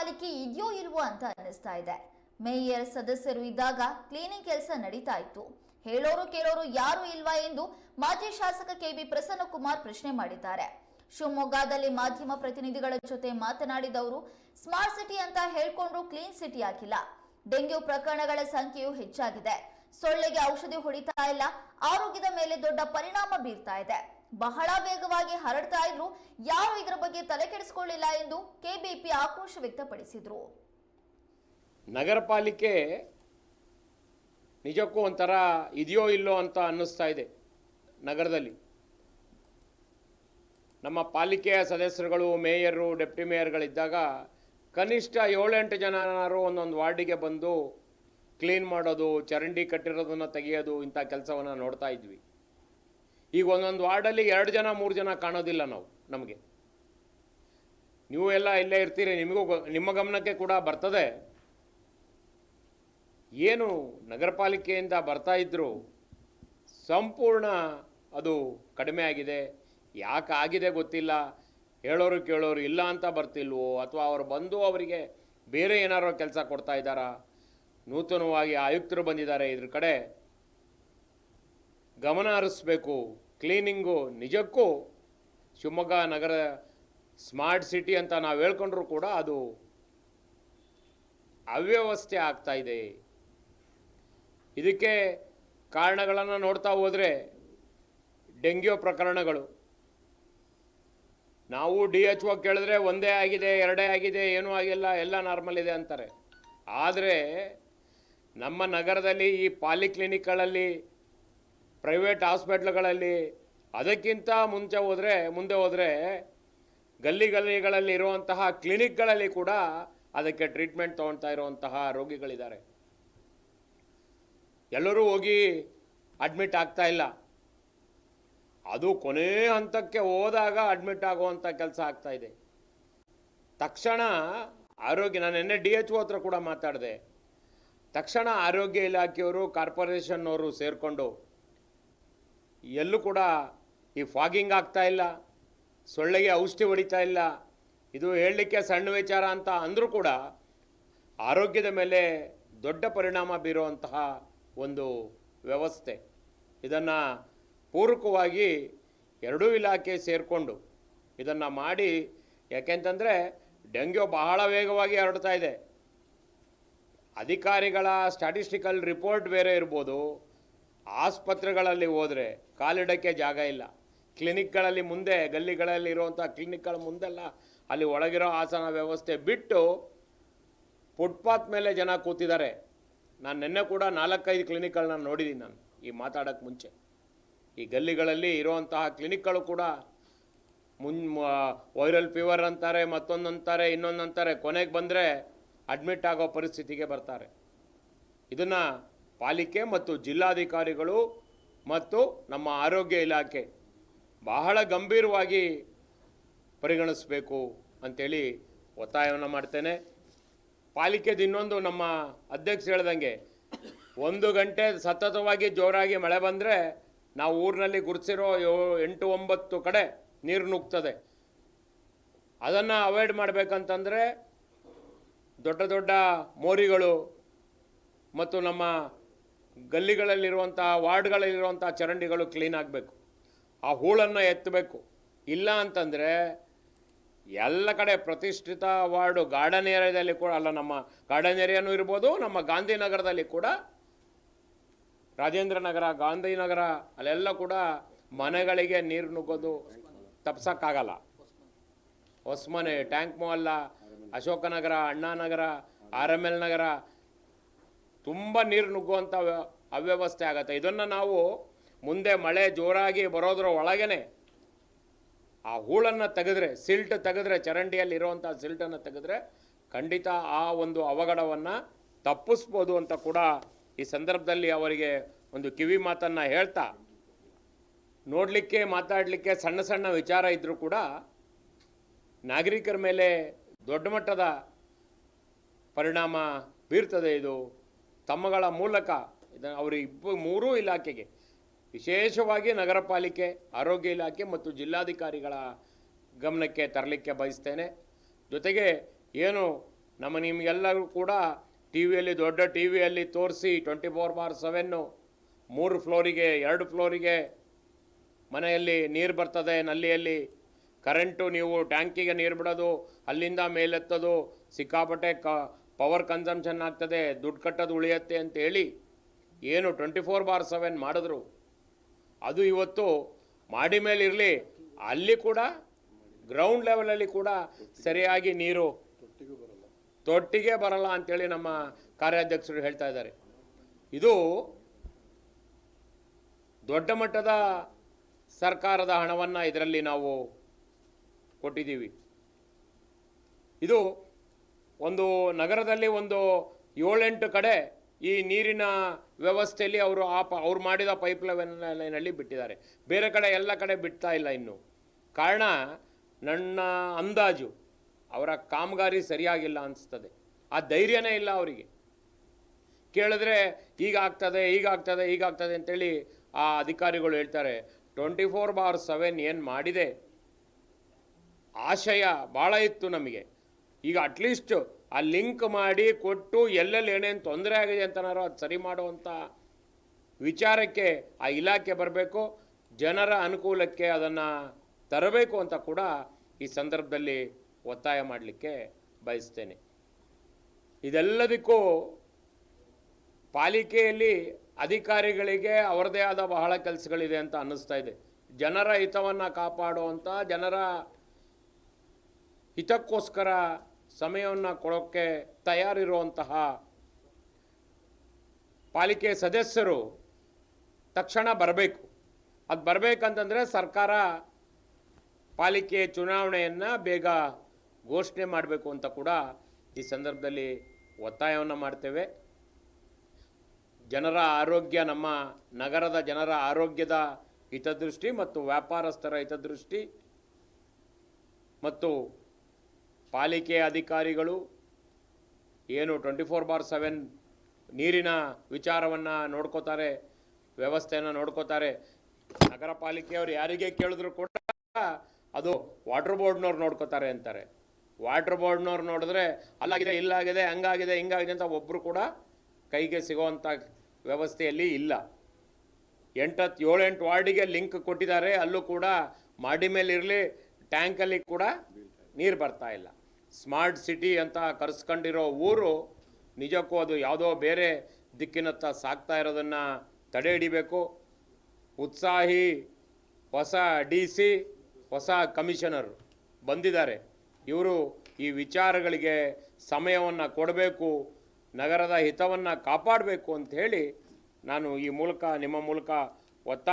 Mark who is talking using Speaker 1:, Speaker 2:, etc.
Speaker 1: ಪಾಲಿಕೆ ಇದೆಯೋ ಇಲ್ವೋ ಅಂತ ಅನ್ನಿಸ್ತಾ ಇದೆ. ಮೇಯರ್ ಸದಸ್ಯರು ಇದ್ದಾಗ ಕ್ಲೀನಿಂಗ್ ಕೆಲಸ ನಡೀತಾ ಇತ್ತು. ಹೇಳೋರು ಕೇಳೋರು ಯಾರು ಇಲ್ವಾ ಎಂದು ಮಾಜಿ ಶಾಸಕ ಕೆ ಕೆಬಿ ಪ್ರಸನ್ನಕುಮಾರ್ ಪ್ರಶ್ನೆ ಮಾಡಿದ್ದಾರೆ. ಶಿವಮೊಗ್ಗದಲ್ಲಿ ಮಾಧ್ಯಮ ಪ್ರತಿನಿಧಿಗಳ ಜೊತೆ ಮಾತನಾಡಿದವರು, ಸ್ಮಾರ್ಟ್ ಸಿಟಿ ಅಂತ ಹೇಳ್ಕೊಂಡ್ರು ಕ್ಲೀನ್ ಸಿಟಿ ಆಗಿಲ್ಲ ಡೆಂಗ್ಯೂ ಪ್ರಕರಣಗಳ ಸಂಖ್ಯೆಯು ಹೆಚ್ಚಾಗಿದೆ. ಸೊಳ್ಳೆಗೆ ಔಷಧಿ ಹೊಡಿತಾ ಇಲ್ಲ. ಆರೋಗ್ಯದ ಮೇಲೆ ದೊಡ್ಡ ಪರಿಣಾಮ ಬೀರ್ತಾ ಇದೆ. ಬಹಳ ವೇಗವಾಗಿ ಹರಡ್ತಾ ಇದ್ರು. ಯಾರು ಇದರ ಬಗ್ಗೆ ತಲೆ ಕೆಡಿಸಿಕೊಳ್ಳಿಲ್ಲ ಎಂದು ಕೆಬಿಪಿ ಆಕ್ರೋಶ ವ್ಯಕ್ತಪಡಿಸಿದ್ರು.
Speaker 2: ನಗರ ಪಾಲಿಕೆ ನಿಜಕ್ಕೂ ಒಂಥರ ಇದೆಯೋ ಇಲ್ಲೋ ಅಂತ ಅನ್ನಿಸ್ತಾ ಇದೆ ನಗರದಲ್ಲಿ. ನಮ್ಮ ಪಾಲಿಕೆಯ ಸದಸ್ಯರುಗಳು, ಮೇಯರು, ಡೆಪ್ಟಿ ಮೇಯರ್ಗಳಿದ್ದಾಗ ಕನಿಷ್ಠ ಏಳೆಂಟು ಜನರು ಒಂದೊಂದು ವಾರ್ಡಿಗೆ ಬಂದು ಕ್ಲೀನ್ ಮಾಡೋದು, ಚರಂಡಿ ಕಟ್ಟಿರೋದನ್ನು ತೆಗೆಯೋದು ಇಂಥ ಕೆಲಸವನ್ನು ನೋಡ್ತಾ ಇದ್ವಿ. ಈಗ ಒಂದೊಂದು ವಾರ್ಡಲ್ಲಿ ಎರಡು ಜನ, ಮೂರು ಜನ ಕಾಣೋದಿಲ್ಲ ನಾವು, ನಮಗೆ. ನೀವು ಎಲ್ಲ ಇಲ್ಲೇ ಇರ್ತೀರಿ, ನಿಮಗೂ ನಿಮ್ಮ ಗಮನಕ್ಕೆ ಕೂಡ ಬರ್ತದೆ. ಏನು ನಗರ ಪಾಲಿಕೆಯಿಂದ ಬರ್ತಾ ಇದ್ದರೂ ಸಂಪೂರ್ಣ ಅದು ಕಡಿಮೆ ಆಗಿದೆ. ಯಾಕೆ ಆಗಿದೆ ಗೊತ್ತಿಲ್ಲ. ಹೇಳೋರು ಕೇಳೋರು ಇಲ್ಲ ಅಂತ ಬರ್ತಿಲ್ವೋ? ಅಥವಾ ಅವರು ಬಂದು ಅವರಿಗೆ ಬೇರೆ ಏನಾರೋ ಕೆಲಸ ಕೊಡ್ತಾ ಇದ್ದಾರಾ? ನೂತನವಾಗಿ ಆಯುಕ್ತರು ಬಂದಿದ್ದಾರೆ ಇದ್ರ ಕಡೆ. ಗಮನ ಹರಿಸ್ಬೇಕು. ಕ್ಲೀನಿಂಗು ನಿಜಕ್ಕೂ ಶಿವಮೊಗ್ಗ ನಗರ ಸ್ಮಾರ್ಟ್ ಸಿಟಿ ಅಂತ ನಾವು ಹೇಳ್ಕೊಂಡ್ರೂ ಕೂಡ ಅದು ಅವ್ಯವಸ್ಥೆ ಆಗ್ತಾ ಇದೆ. ಇದಕ್ಕೆ ಕಾರಣಗಳನ್ನು ನೋಡ್ತಾ ಹೋದರೆ ಡೆಂಗ್ಯೂ ಪ್ರಕರಣಗಳು. ನಾವು ಡಿ ಎಚ್ ಒ ಕೇಳಿದ್ರೆ ಒಂದೇ ಆಗಿದೆ, ಎರಡೇ ಆಗಿದೆ, ಏನೂ ಆಗಿಲ್ಲ, ಎಲ್ಲ ನಾರ್ಮಲ್ ಇದೆ ಅಂತಾರೆ. ಆದರೆ ನಮ್ಮ ನಗರದಲ್ಲಿ ಈ ಪಾಲಿಕ್ಲಿನಿಕ್ಗಳಲ್ಲಿ ಪ್ರೈವೇಟ್ ಹಾಸ್ಪಿಟ್ಲ್ಗಳಲ್ಲಿ ಅದಕ್ಕಿಂತ ಮುಂಚೆ ಹೋದರೆ, ಮುಂದೆ ಹೋದರೆ ಗಲ್ಲಿ ಗಲ್ಲಿಗಳಲ್ಲಿ ಇರುವಂತಹ ಕ್ಲಿನಿಕ್ಗಳಲ್ಲಿ ಕೂಡ ಅದಕ್ಕೆ ಟ್ರೀಟ್ಮೆಂಟ್ ತೊಗೊಳ್ತಾ ಇರುವಂತಹ ರೋಗಿಗಳಿದ್ದಾರೆ. ಎಲ್ಲರೂ ಹೋಗಿ ಅಡ್ಮಿಟ್ ಆಗ್ತಾ ಇಲ್ಲ. ಅದು ಕೊನೆ ಹಂತಕ್ಕೆ ಹೋದಾಗ ಅಡ್ಮಿಟ್ ಆಗುವಂಥ ಕೆಲಸ ಆಗ್ತಾ ಇದೆ. ತಕ್ಷಣ ಆರೋಗ್ಯ, ನಾನು ನಿನ್ನೆ ಡಿ ಎಚ್ ಒ ಹತ್ರ ಕೂಡ ಮಾತಾಡಿದೆ. ತಕ್ಷಣ ಆರೋಗ್ಯ ಇಲಾಖೆಯವರು, ಕಾರ್ಪೊರೇಷನ್ನವರು ಸೇರಿಕೊಂಡು ಎಲ್ಲೂ ಕೂಡ ಈ ಫಾಗಿಂಗ್ ಆಗ್ತಾ ಇಲ್ಲ, ಸೊಳ್ಳೆಗೆ ಔಷಧಿ ಹೊಡಿತಾ ಇಲ್ಲ. ಇದು ಹೇಳಲಿಕ್ಕೆ ಸಣ್ಣ ವಿಚಾರ ಅಂತ ಅಂದರೂ ಕೂಡ ಆರೋಗ್ಯದ ಮೇಲೆ ದೊಡ್ಡ ಪರಿಣಾಮ ಬೀರುವಂತಹ ಒಂದು ವ್ಯವಸ್ಥೆ. ಇದನ್ನು ಪೂರಕವಾಗಿ ಎರಡೂ ಇಲಾಖೆ ಸೇರಿಕೊಂಡು ಇದನ್ನು ಮಾಡಿ, ಯಾಕೆಂತಂದರೆ ಡೆಂಗ್ಯೂ ಬಹಳ ವೇಗವಾಗಿ ಹರಡ್ತಾ ಇದೆ. ಅಧಿಕಾರಿಗಳ ಸ್ಟ್ಯಾಟಿಸ್ಟಿಕಲ್ ರಿಪೋರ್ಟ್ ಬೇರೆ ಇರ್ಬೋದು. ಆಸ್ಪತ್ರೆಗಳಲ್ಲಿ ಹೋದರೆ ಕಾಲಿಡೋಕ್ಕೆ ಜಾಗ ಇಲ್ಲ. ಕ್ಲಿನಿಕ್ಗಳಲ್ಲಿ ಮುಂದೆ, ಗಲ್ಲಿಗಳಲ್ಲಿ ಇರುವಂಥ ಕ್ಲಿನಿಕ್ಗಳ ಮುಂದೆಲ್ಲ ಅಲ್ಲಿ ಒಳಗಿರೋ ಆಸನ ವ್ಯವಸ್ಥೆ ಬಿಟ್ಟು ಫುಟ್ಪಾತ್ ಮೇಲೆ ಜನ ಕೂತಿದ್ದಾರೆ. ನಾನು ನಿನ್ನೆ ಕೂಡ ನಾಲ್ಕೈದು ಕ್ಲಿನಿಕ್ಗಳನ್ನ ನೋಡಿದ್ದೀನಿ ನಾನು, ಈ ಮಾತಾಡೋಕ್ಕೆ ಮುಂಚೆ. ಈ ಗಲ್ಲಿಗಳಲ್ಲಿ ಇರುವಂತಹ ಕ್ಲಿನಿಕ್ಗಳು ಕೂಡ ಮುನ್ ವೈರಲ್ ಫೀವರ್ ಅಂತಾರೆ, ಮತ್ತೊಂದು ಅಂತಾರೆ, ಇನ್ನೊಂದು ಅಂತಾರೆ, ಕೊನೆಗೆ ಬಂದರೆ ಅಡ್ಮಿಟ್ ಆಗೋ ಪರಿಸ್ಥಿತಿಗೆ ಬರ್ತಾರೆ. ಇದನ್ನು ಪಾಲಿಕೆ ಮತ್ತು ಜಿಲ್ಲಾಧಿಕಾರಿಗಳು ಮತ್ತು ನಮ್ಮ ಆರೋಗ್ಯ ಇಲಾಖೆ ಬಹಳ ಗಂಭೀರವಾಗಿ ಪರಿಗಣಿಸಬೇಕು ಅಂಥೇಳಿ ಒತ್ತಾಯವನ್ನು ಮಾಡ್ತೇನೆ. ಪಾಲಿಕೆದು ಇನ್ನೊಂದು ನಮ್ಮ ಅಧ್ಯಕ್ಷ ಹೇಳ್ದಂಗೆ, ಒಂದು ಗಂಟೆ ಸತತವಾಗಿ ಜೋರಾಗಿ ಮಳೆ ಬಂದರೆ ನಾವು ಊರಿನಲ್ಲಿ ಗುರ್ಸಿರೋ ಯೋ ಎಂಟು ಒಂಬತ್ತು ಕಡೆ ನೀರು ನುಗ್ತದೆ. ಅದನ್ನು ಅವಾಯ್ಡ್ ಮಾಡಬೇಕಂತಂದರೆ ದೊಡ್ಡ ದೊಡ್ಡ ಮೋರಿಗಳು ಮತ್ತು ನಮ್ಮ ಗಲ್ಲಿಗಳಲ್ಲಿರುವಂಥ ವಾರ್ಡ್ಗಳಲ್ಲಿರುವಂಥ ಚರಂಡಿಗಳು ಕ್ಲೀನ್ ಆಗಬೇಕು. ಆ ಹೂಳನ್ನು ಎತ್ತಬೇಕು. ಇಲ್ಲ ಅಂತಂದರೆ, ಎಲ್ಲ ಕಡೆ ಪ್ರತಿಷ್ಠಿತ ವಾರ್ಡು ಗಾರ್ಡನ್ ಏರಿಯಾದಲ್ಲಿ ಕೂಡ, ಅಲ್ಲ ನಮ್ಮ ಗಾರ್ಡನ್ ಏರಿಯಾನೂ ಇರ್ಬೋದು, ನಮ್ಮ ಗಾಂಧಿನಗರದಲ್ಲಿ ಕೂಡ, ರಾಜೇಂದ್ರ ನಗರ ಗಾಂಧಿನಗರ ಅಲ್ಲೆಲ್ಲ ಕೂಡ ಮನೆಗಳಿಗೆ ನೀರು ನುಗ್ಗೋದು ತಪ್ಸೋಕ್ಕಾಗಲ್ಲ. Hosmane, tank Mohalla Ashoknagar Annanagar R M L Nagar ತುಂಬ ನೀರು ನುಗ್ಗುವಂಥ ವ್ಯ- ಅವ್ಯವಸ್ಥೆ ಆಗತ್ತೆ. ಇದನ್ನು ನಾವು ಮುಂದೆ ಮಳೆ ಜೋರಾಗಿ ಬರೋದ್ರ ಒಳಗೇ ಆ ಹೂಳನ್ನು ತೆಗೆದ್ರೆ ಸಿಲ್ಟ್ ತೆಗೆದ್ರೆ, ಚರಂಡಿಯಲ್ಲಿ ಇರುವಂಥ ಸಿಲ್ಟನ್ನು ತೆಗೆದ್ರೆ ಖಂಡಿತ ಆ ಒಂದು ಅವಘಡವನ್ನು ತಪ್ಪಿಸ್ಬೋದು ಅಂತ ಕೂಡ ಈ ಸಂದರ್ಭದಲ್ಲಿ ಅವರಿಗೆ ಒಂದು ಕಿವಿ ಮಾತನ್ನು ಹೇಳ್ತಾ, ನೋಡಲಿಕ್ಕೆ, ಮಾತಾಡಲಿಕ್ಕೆ ಸಣ್ಣ ಸಣ್ಣ ವಿಚಾರ ಇದ್ದರೂ ಕೂಡ ನಾಗರಿಕರ ಮೇಲೆ ದೊಡ್ಡ ಮಟ್ಟದ ಪರಿಣಾಮ ಬೀರ್ತದೆ ಇದು. ತಮ್ಮಗಳ ಮೂಲಕ ಇದನ್ನು ಅವರು ಇಬ್ಬ ಮೂರೂ ಇಲಾಖೆಗೆ, ವಿಶೇಷವಾಗಿ ನಗರ ಪಾಲಿಕೆ, ಆರೋಗ್ಯ ಇಲಾಖೆ ಮತ್ತು ಜಿಲ್ಲಾಧಿಕಾರಿಗಳ ಗಮನಕ್ಕೆ ತರಲಿಕ್ಕೆ ಬಯಸ್ತೇನೆ. ಜೊತೆಗೆ ಏನು ನಮ್ಮ ನಿಮಗೆಲ್ಲರೂ ಕೂಡ ಟಿ ವಿಯಲ್ಲಿ ದೊಡ್ಡ ಟಿ ವಿಯಲ್ಲಿ ತೋರಿಸಿ ಟ್ವೆಂಟಿ ಫೋರ್ ಬಾರ್ ಸೆವೆನ್ನು ಮೂರು ಫ್ಲೋರಿಗೆ, ಎರಡು ಫ್ಲೋರಿಗೆ ಮನೆಯಲ್ಲಿ ನೀರು ಬರ್ತದೆ, ನಲ್ಲಿಯಲ್ಲಿ ಕರೆಂಟು ನೀವು ಟ್ಯಾಂಕಿಗೆ ನೀರು ಬಿಡೋದು, ಅಲ್ಲಿಂದ ಮೇಲೆತ್ತೋದು, ಸಿಕ್ಕಾಪಟ್ಟೆ ಕ ಪವರ್ ಕನ್ಸಂಪ್ಷನ್ ಆಗ್ತದೆ, ದುಡ್ಡು ಕಟ್ಟೋದು ಉಳಿಯತ್ತೆ ಅಂತೇಳಿ ಏನು ಟ್ವೆಂಟಿ ಫೋರ್ ಬಾರ್ ಸೆವೆನ್ ಮಾಡಿದ್ರು. ಅದು ಇವತ್ತು ಮಾಡಿ ಮೇಲೆ ಇರಲಿ, ಅಲ್ಲಿ ಕೂಡ ಗ್ರೌಂಡ್ ಲೆವೆಲಲ್ಲಿ ಕೂಡ ಸರಿಯಾಗಿ ನೀರು ತೊಟ್ಟಿಗೆ ಬರಲ್ಲ ಅಂತೇಳಿ ನಮ್ಮ ಕಾರ್ಯಾಧ್ಯಕ್ಷರು ಹೇಳ್ತಾ ಇದ್ದಾರೆ. ಇದು ದೊಡ್ಡ ಮಟ್ಟದ ಸರ್ಕಾರದ ಹಣವನ್ನು ಇದರಲ್ಲಿ ನಾವು ಕೊಟ್ಟಿದ್ದೀವಿ. ಇದು ಒಂದು ನಗರದಲ್ಲಿ ಒಂದು ಏಳೆಂಟು ಕಡೆ ಈ ನೀರಿನ ವ್ಯವಸ್ಥೆಯಲ್ಲಿ ಅವರು ಆ ಪ ಅವ್ರು ಮಾಡಿದ ಪೈಪ್ ಲೈನಲ್ಲಿ ಬಿಟ್ಟಿದ್ದಾರೆ. ಬೇರೆ ಕಡೆ ಎಲ್ಲ ಕಡೆ ಬಿಡ್ತಾ ಇಲ್ಲ ಇನ್ನು. ಕಾರಣ ನನ್ನ ಅಂದಾಜು ಅವರ ಕಾಮಗಾರಿ ಸರಿಯಾಗಿಲ್ಲ ಅನಿಸ್ತದೆ. ಆ ಧೈರ್ಯನೇ ಇಲ್ಲ ಅವರಿಗೆ. ಕೇಳಿದ್ರೆ ಆಗ್ತದೆ, ಈಗ ಆಗ್ತದೆ ಅಂತೇಳಿ ಆ ಅಧಿಕಾರಿಗಳು ಹೇಳ್ತಾರೆ ಟ್ವೆಂಟಿ ಫೋರ್ ಬಾರ್ ಸೆವೆನ್ ಏನು ಮಾಡಿದೆ? ಆಶಯ ಭಾಳ ಇತ್ತು ನಮಗೆ. ಈಗ ಅಟ್ಲೀಸ್ಟ್ ಆ ಲಿಂಕ್ ಮಾಡಿ ಕೊಟ್ಟು ಎಲ್ಲೆಲ್ಲಿ ಏನೇನು ತೊಂದರೆ ಆಗಿದೆ ಅಂತನಾರೋ ಅದು ಸರಿ ಮಾಡುವಂಥ ವಿಚಾರಕ್ಕೆ ಆ ಇಲಾಖೆ ಬರಬೇಕು. ಜನರ ಅನುಕೂಲಕ್ಕೆ ಅದನ್ನು ತರಬೇಕು ಅಂತ ಕೂಡ ಈ ಸಂದರ್ಭದಲ್ಲಿ ಒತ್ತಾಯ ಮಾಡಲಿಕ್ಕೆ ಬಯಸ್ತೇನೆ. ಇದೆಲ್ಲದಕ್ಕೂ ಪಾಲಿಕೆಯಲ್ಲಿ ಅಧಿಕಾರಿಗಳಿಗೆ ಅವರದೇ ಆದ ಬಹಳ ಕೆಲಸಗಳಿದೆ ಅಂತ ಅನ್ನಿಸ್ತಾ ಇದೆ. ಜನರ ಹಿತವನ್ನು ಕಾಪಾಡುವಂಥ ಜನರ ಹಿತಕ್ಕೋಸ್ಕರ ಸಮಯವನ್ನು ಕೊಡೋಕ್ಕೆ ತಯಾರಿರುವಂತಹ ಪಾಲಿಕೆ ಸದಸ್ಯರು ತಕ್ಷಣ ಬರಬೇಕು. ಅದು ಬರಬೇಕಂತಂದರೆ ಸರ್ಕಾರ ಪಾಲಿಕೆ ಚುನಾವಣೆಯನ್ನು ಬೇಗ ಘೋಷಣೆ ಮಾಡಬೇಕು ಅಂತ ಕೂಡ ಈ ಸಂದರ್ಭದಲ್ಲಿ ಒತ್ತಾಯವನ್ನು ಮಾಡ್ತೇವೆ. ಜನರ ಆರೋಗ್ಯ, ನಮ್ಮ ನಗರದ ಜನರ ಆರೋಗ್ಯದ ಹಿತದೃಷ್ಟಿ ಮತ್ತು ವ್ಯಾಪಾರಸ್ಥರ ಹಿತದೃಷ್ಟಿ ಮತ್ತು ಪಾಲಿಕೆ ಅಧಿಕಾರಿಗಳು ಏನು ಟ್ವೆಂಟಿ ಫೋರ್ ಬಾರ್ ಸೆವೆನ್ ನೀರಿನ ವಿಚಾರವನ್ನು ನೋಡ್ಕೋತಾರೆ, ವ್ಯವಸ್ಥೆಯನ್ನು ನೋಡ್ಕೋತಾರೆ. ನಗರ ಪಾಲಿಕೆಯವರು ಯಾರಿಗೆ ಕೇಳಿದ್ರು ಕೂಡ ಅದು ವಾಟರ್ ಬೋರ್ಡ್ನವ್ರು ನೋಡ್ಕೋತಾರೆ ಅಂತಾರೆ. ವಾಟರ್ ಬೋರ್ಡ್ನವ್ರು ನೋಡಿದ್ರೆ ಅಲ್ಲಾಗಿದೆ, ಇಲ್ಲಾಗಿದೆ, ಹಂಗಾಗಿದೆ, ಹಿಂಗಾಗಿದೆ ಅಂತ ಒಬ್ಬರು ಕೂಡ ಕೈಗೆ ಸಿಗೋವಂಥ ವ್ಯವಸ್ಥೆಯಲ್ಲಿ ಇಲ್ಲ. ಎಂಟತ್ತು ಏಳೆಂಟು ವಾರ್ಡಿಗೆ ಲಿಂಕ್ ಕೊಟ್ಟಿದ್ದಾರೆ, ಅಲ್ಲೂ ಕೂಡ ಮಾಡಿ ಮೇಲೆ ಇರಲಿ ಟ್ಯಾಂಕಲ್ಲಿ ಕೂಡ ನೀರು ಬರ್ತಾ ಇಲ್ಲ. ಸ್ಮಾರ್ಟ್ ಸಿಟಿ ಅಂತ ಕರೆಸ್ಕೊಂಡಿರೋ ಊರು ನಿಜಕ್ಕೂ ಅದು ಯಾವುದೋ ಬೇರೆ ದಿಕ್ಕಿನತ್ತ ಸಾಗ್ತಾ ಇರೋದನ್ನು ತಡೆ ಹಿಡಿಬೇಕು ಉತ್ಸಾಹಿ ಹೊಸ ಡಿ ಸಿ, ಹೊಸ ಕಮಿಷನರ್ ಬಂದಿದ್ದಾರೆ. ಇವರು ಈ ವಿಚಾರಗಳಿಗೆ ಸಮಯವನ್ನು ಕೊಡಬೇಕು, ನಗರದ ಹಿತವನ್ನು ಕಾಪಾಡಬೇಕು ಅಂತ ಹೇಳಿ ನಾನು ಈ ಮೂಲಕ, ನಿಮ್ಮ ಮೂಲಕ ಒತ್ತಾಯ